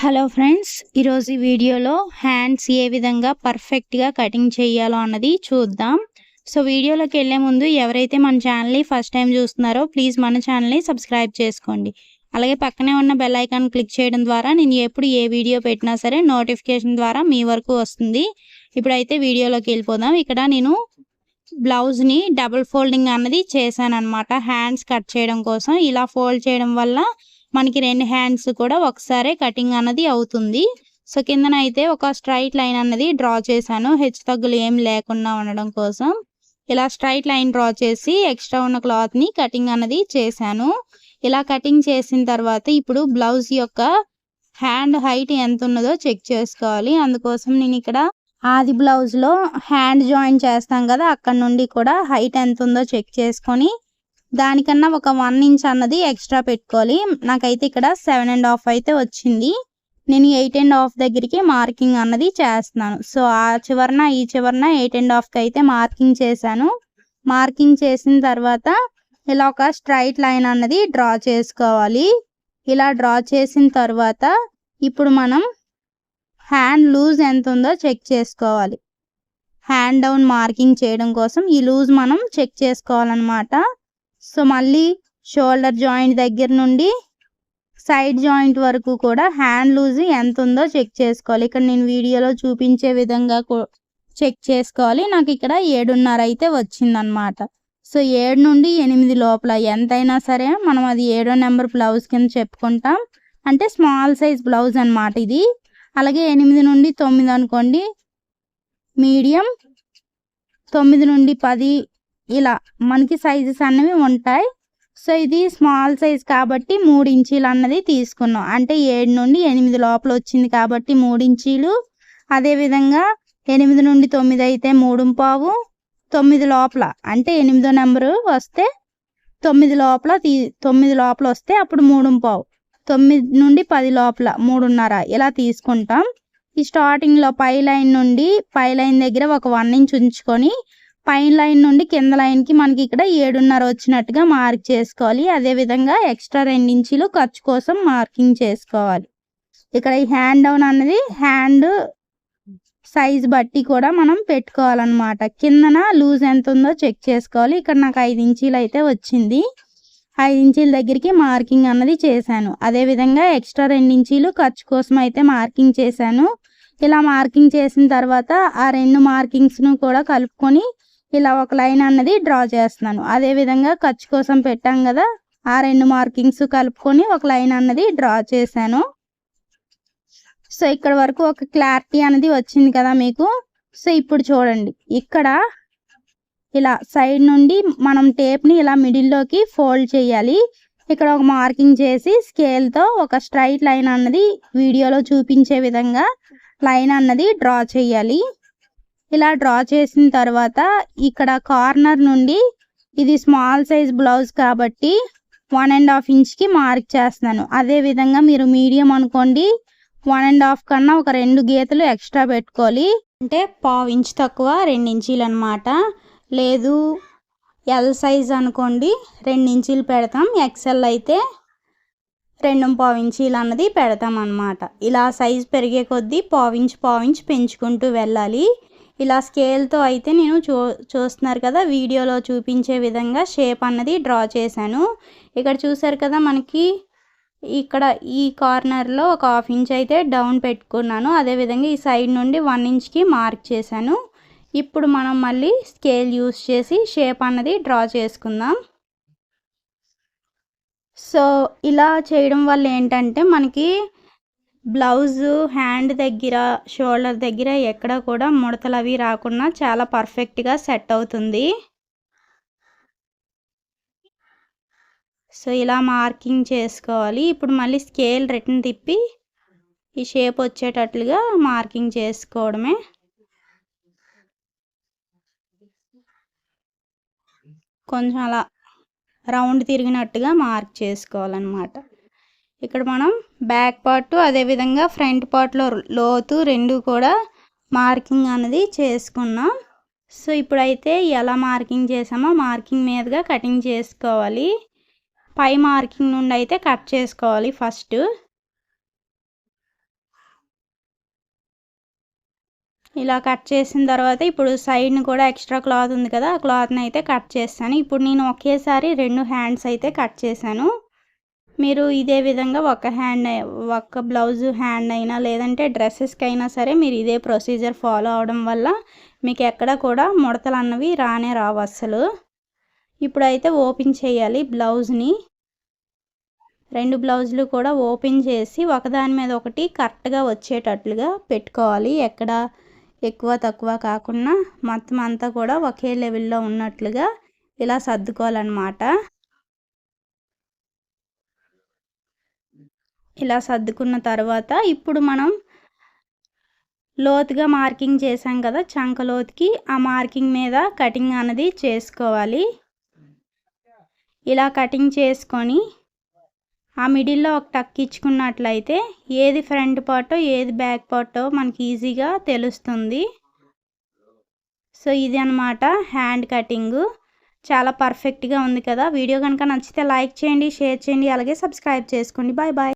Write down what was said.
Hello friends ఈరోజు వీడియోలో hands ఏ విధంగా పర్ఫెక్ట్గా కటింగ్ చేయాలో అన్నది చూద్దాం. సో వీడియోలోకి వెళ్ళే ముందు ఎవరైతే మన ఛానల్ని ఫస్ట్ టైం చూస్తున్నారో ప్లీజ్ మన ఛానల్ని సబ్స్క్రైబ్ చేసుకోండి. అలాగే పక్కనే ఉన్న బెల్ ఐకాన్ క్లిక్ చేయడం ద్వారా నేను ఎప్పుడు ఏ వీడియో పెట్టినా సరే నోటిఫికేషన్ ద్వారా మీ వరకు వస్తుంది. ఇప్పుడైతే వీడియోలోకి వెళ్ళిపోదాం. ఇక్కడ నేను బ్లౌజ్ని డబుల్ ఫోల్డింగ్ అన్నది చేశాను అనమాట హ్యాండ్స్ కట్ చేయడం కోసం. ఇలా ఫోల్డ్ చేయడం వల్ల మనకి రెండు హ్యాండ్స్ కూడా ఒకసారి కటింగ్ అన్నది అవుతుంది. సో కిందన అయితే ఒక స్ట్రైట్ లైన్ అన్నది డ్రా చేశాను. హెచ్చు తగ్గులు ఏం లేకుండా ఉండడం కోసం. ఇలా స్ట్రైట్ లైన్ డ్రా చేసి ఎక్స్ట్రా ఉన్న క్లాత్ని కటింగ్ అన్నది చేశాను. ఇలా కటింగ్ చేసిన తర్వాత ఇప్పుడు బ్లౌజ్ యొక్క హ్యాండ్ హైట్ ఎంత ఉన్నదో చెక్ చేసుకోవాలి. అందుకోసం నేను ఇక్కడ ఆది బ్లౌజ్లో హ్యాండ్ జాయిన్ చేస్తాం కదా అక్కడ నుండి కూడా హైట్ ఎంత ఉందో చెక్ చేసుకొని దానికన్నా ఒక వన్ ఇంచ్ అన్నది ఎక్స్ట్రా పెట్టుకోవాలి. నాకైతే ఇక్కడ సెవెన్ అండ్ హాఫ్ అయితే వచ్చింది. నేను ఎయిట్ అండ్ హాఫ్ దగ్గరికి మార్కింగ్ అన్నది చేస్తున్నాను. సో ఆ చివరన ఈ చివరన ఎయిట్ అండ్ హాఫ్కి అయితే మార్కింగ్ చేశాను. మార్కింగ్ చేసిన తర్వాత ఇలా ఒక స్ట్రైట్ లైన్ అన్నది డ్రా చేసుకోవాలి. ఇలా డ్రా చేసిన తర్వాత ఇప్పుడు మనం హ్యాండ్ లూజ్ ఎంత ఉందో చెక్ చేసుకోవాలి. హ్యాండ్ డౌన్ మార్కింగ్ చేయడం కోసం ఈ లూజ్ మనం చెక్ చేసుకోవాలన్నమాట. సో మళ్ళీ షోల్డర్ జాయింట్ దగ్గర నుండి సైడ్ జాయింట్ వరకు కూడా హ్యాండ్ లూజ్ ఎంత ఉందో చెక్ చేసుకోవాలి. ఇక్కడ నేను వీడియోలో చూపించే విధంగా చెక్ చేసుకోవాలి. నాకు ఇక్కడ ఏడున్నర అయితే వచ్చిందనమాట. సో ఏడు నుండి ఎనిమిది లోపల ఎంతైనా సరే మనం అది ఏడో నెంబర్ బ్లౌజ్ కింద చెప్పుకుంటాం. అంటే స్మాల్ సైజ్ బ్లౌజ్ అనమాట ఇది. అలాగే ఎనిమిది నుండి తొమ్మిది అనుకోండి. మీడియం తొమ్మిది నుండి పది ఇలా మనకి సైజెస్ అన్నవి ఉంటాయి. సో ఇది స్మాల్ సైజ్ కాబట్టి మూడు ఇంచీలు అన్నది తీసుకున్నాం. అంటే ఏడు నుండి ఎనిమిది లోపల వచ్చింది కాబట్టి మూడు ఇంచీలు. అదేవిధంగా ఎనిమిది నుండి తొమ్మిది అయితే మూడు పావు. తొమ్మిది లోపల అంటే ఎనిమిదో నెంబరు వస్తే తొమ్మిది లోపల తీ తొమ్మిది లోపల వస్తే అప్పుడు మూడు పావు. తొమ్మిది నుండి పది లోపల మూడున్నర ఇలా తీసుకుంటాం. ఈ స్టార్టింగ్లో పై లైన్ నుండి పై లైన్ దగ్గర ఒక వన్ ఇంచ్ ఉంచుకొని పైన లైన్ నుండి కింద లైన్కి మనకి ఇక్కడ ఏడున్నర వచ్చినట్టుగా మార్క్ చేసుకోవాలి. అదేవిధంగా ఎక్స్ట్రా రెండించీలు ఖర్చు కోసం మార్కింగ్ చేసుకోవాలి. ఇక్కడ ఈ హ్యాండ్ డౌన్ అన్నది హ్యాండ్ సైజ్ బట్టి కూడా మనం పెట్టుకోవాలన్నమాట. కిందన లూజ్ ఎంత ఉందో చెక్ చేసుకోవాలి. ఇక్కడ నాకు ఐదు ఇంచీలు అయితే వచ్చింది. ఐదు ఇంచీల దగ్గరికి మార్కింగ్ అన్నది చేశాను. అదేవిధంగా ఎక్స్ట్రా రెండించీలు ఖర్చు కోసం అయితే మార్కింగ్ చేశాను. ఇలా మార్కింగ్ చేసిన తర్వాత ఆ రెండు మార్కింగ్స్ను కూడా కలుపుకొని ఇలా ఒక లైన్ అన్నది డ్రా చేస్తున్నాను. అదే విధంగా ఖర్చు కోసం పెట్టాం కదా ఆ రెండు మార్కింగ్స్ కలుపుకొని ఒక లైన్ అన్నది డ్రా చేశాను. సో ఇక్కడ వరకు ఒక క్లారిటీ అనేది వచ్చింది కదా మీకు. సో ఇప్పుడు చూడండి. ఇక్కడ ఇలా సైడ్ నుండి మనం టేప్ని ఇలా మిడిల్లోకి ఫోల్డ్ చేయాలి. ఇక్కడ ఒక మార్కింగ్ చేసి స్కేల్తో ఒక స్ట్రైట్ లైన్ అన్నది వీడియోలో చూపించే విధంగా లైన్ అన్నది డ్రా చేయాలి. ఇలా డ్రా చేసిన తర్వాత ఇక్కడ కార్నర్ నుండి ఇది స్మాల్ సైజ్ బ్లౌజ్ కాబట్టి వన్ అండ్ హాఫ్ ఇంచ్కి మార్క్ చేస్తున్నాను. అదే విధంగా మీరు మీడియం అనుకోండి వన్ అండ్ హాఫ్ కన్నా ఒక రెండు గీతలు ఎక్స్ట్రా పెట్టుకోవాలి. అంటే పావు ఇంచ్ తక్కువ రెండు ఇంచీలు అనమాట లేదు ఎల్ సైజ్ అనుకోండి రెండు ఇంచీలు పెడతాం. ఎక్సెల్ అయితే రెండు పావు ఇంచీలు అన్నది పెడతాం అనమాట ఇలా సైజ్ పెరిగే కొద్దీ పావించి పావించి పెంచుకుంటూ వెళ్ళాలి. ఇలా స్కేల్తో అయితే నేను చూ చూస్తున్నారు కదా వీడియోలో చూపించే విధంగా షేప్ అన్నది డ్రా చేశాను. ఇక్కడ చూసారు కదా మనకి ఇక్కడ ఈ కార్నర్లో ఒక హాఫ్ ఇంచ్ అయితే డౌన్ పెట్టుకున్నాను. అదేవిధంగా ఈ సైడ్ నుండి వన్ ఇంచ్కి మార్క్ చేశాను. ఇప్పుడు మనం మళ్ళీ స్కేల్ యూస్ చేసి షేప్ అన్నది డ్రా చేసుకుందాం. సో ఇలా చేయడం వల్ల ఏంటంటే మనకి బ్లౌజ్ హ్యాండ్ దగ్గర షోల్డర్ దగ్గర ఎక్కడ కూడా ముడతలు అవి రాకుండా చాలా పర్ఫెక్ట్గా సెట్ అవుతుంది. సో ఇలా మార్కింగ్ చేసుకోవాలి. ఇప్పుడు మళ్ళీ స్కేల్ రిటర్న్ తిప్పి ఈ షేప్ వచ్చేటట్లుగా మార్కింగ్ చేసుకోవడమే. కొంచెం అలా రౌండ్ తిరిగినట్టుగా మార్క్ చేసుకోవాలన్నమాట. ఇక్కడ మనం బ్యాక్ పార్ట్ అదేవిధంగా ఫ్రంట్ పార్ట్లో లోతు రెండు కూడా మార్కింగ్ అనేది చేసుకున్నాం. సో ఇప్పుడైతే ఎలా మార్కింగ్ చేసామో మార్కింగ్ మీదుగా కటింగ్ చేసుకోవాలి. పై మార్కింగ్ నుండి అయితే కట్ చేసుకోవాలి ఫస్ట్. ఇలా కట్ చేసిన తర్వాత ఇప్పుడు సైడ్ని కూడా ఎక్స్ట్రా క్లాత్ ఉంది కదా ఆ క్లాత్ని అయితే కట్ చేస్తాను. ఇప్పుడు నేను ఒకేసారి రెండు హ్యాండ్స్ అయితే కట్ చేశాను. మీరు ఇదే విధంగా ఒక హ్యాండ్ ఒక బ్లౌజ్ హ్యాండ్ అయినా లేదంటే డ్రెస్సెస్కి అయినా సరే మీరు ఇదే ప్రొసీజర్ ఫాలో అవడం వల్ల మీకు ఎక్కడ కూడా ముడతలు అన్నవి రానే రావు అస్సలు. ఇప్పుడైతే ఓపెన్ చేయాలి బ్లౌజ్ని. రెండు బ్లౌజులు కూడా ఓపెన్ చేసి ఒకదాని మీద ఒకటి కరెక్ట్గా వచ్చేటట్లుగా పెట్టుకోవాలి. ఎక్కడ ఎక్కువ తక్కువ కాకుండా మొత్తం అంతా కూడా ఒకే లెవెల్లో ఉన్నట్లుగా ఇలా సర్దుకోవాలన్నమాట. ఇలా సర్దుకున్న తర్వాత ఇప్పుడు మనం లోతుగా మార్కింగ్ చేసాం కదా చంక లోతుకి ఆ మార్కింగ్ మీద కటింగ్ అనేది చేసుకోవాలి. ఇలా కటింగ్ చేసుకొని ఆ మిడిల్లో ఒక టక్ ఇచ్చుకున్నట్లయితే ఏది ఫ్రంట్ పార్టో ఏది బ్యాక్ పార్టో మనకి ఈజీగా తెలుస్తుంది. సో ఇది అనమాట హ్యాండ్ కటింగు. చాలా పర్ఫెక్ట్గా ఉంది కదా. వీడియో కనుక నచ్చితే లైక్ చేయండి షేర్ చేయండి అలాగే సబ్స్క్రైబ్ చేసుకోండి. Bye bye.